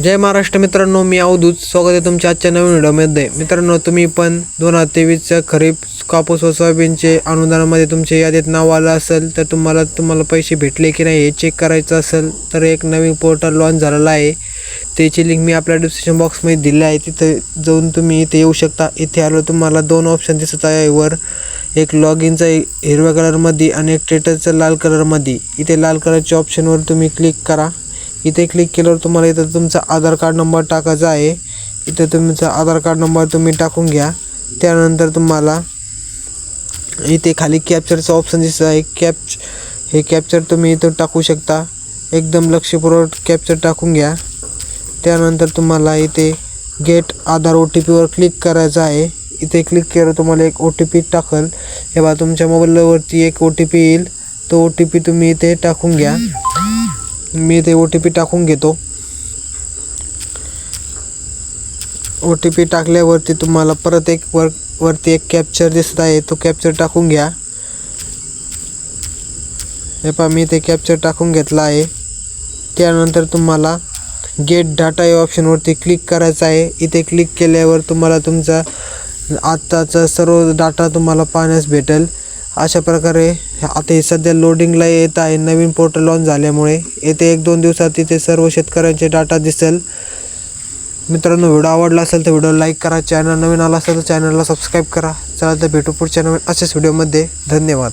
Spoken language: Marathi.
जय महाराष्ट्र मित्रांनो मी अवधूत. स्वागत आहे तुमच्या आजच्या नवीन व्हिडिओमध्ये. मित्रांनो तुम्ही पण दोन हजार तेवीसच्या खरीप कापूस व सोयाबीनचे अनुदानामध्ये तुमच्या यादीत नाव आलं असेल तर तुम्हाला तुम्हाला पैसे भेटले की नाही हे चेक करायचं असेल तर एक नवीन पोर्टल लॉन्च झालेला आहे. त्याची लिंक मी आपल्या डिस्क्रिप्शन बॉक्समध्ये दिली आहे. तिथे जाऊन तुम्ही इथे येऊ शकता. इथे आलो तुम्हाला दोन ऑप्शन दिसत आहे. वर एक लॉग इनचा हिरव्या कलरमध्ये आणि एक स्टेटसचा लाल कलरमध्ये इथे लाल कलरच्या ऑप्शनवर तुम्ही क्लिक करा. इथे क्लिक केल्यावर तुम्हाला इथं तुमचा आधार कार्ड नंबर टाकायचा आहे. इथं तुमचा आधार कार्ड नंबर तुम्ही टाकून घ्या. त्यानंतर तुम्हाला इथे खाली कॅप्चरचं ऑप्शन दिसत आहे. कॅप्च हे कॅप्चर तुम्ही इथं टाकू शकता. एकदम लक्षपूर्वक कॅप्चर टाकून घ्या. त्यानंतर तुम्हाला इथे गेट आधार ओ टी पीवर क्लिक करायचं आहे. इथे क्लिक केल्यावर तुम्हाला एक ओ टी पी टाकल. हे बा तुमच्या मोबाईलवरती एक ओ टी पी येईल. तो ओ टी पी तुम्ही इथे टाकून घ्या. मी ते ओ टी पी टाकून घेतो. ओ टी पी टाकल्यावरती तुम्हाला परत एक वर वरती एक कॅप्चर दिसत आहे तो कॅप्चर टाकून घ्या. हे पहा मी ते कॅप्चर टाकून घेतला आहे. त्यानंतर तुम्हाला गेट डाटा या ऑप्शनवरती क्लिक करायचं आहे. इथे क्लिक केल्यावर तुम्हाला तुमचा आत्ताचा सर्व डाटा तुम्हाला पाहण्यास भेटेल. अशा प्रकारे आता हे सध्या लोडिंगला येत आहे. नवीन पोर्टल ऑन झाल्यामुळे येते एक दोन दिवसात तिथे सर्व शेतकऱ्यांचे डाटा दिसेल. मित्रांनो व्हिडिओ आवडला असेल तर व्हिडिओ लाईक करा. चॅनल नवीन आला असेल तर चॅनलला सबस्क्राईब करा. चला तर भेटू पुढच्या नवीन अशाच व्हिडिओमध्ये धन्यवाद.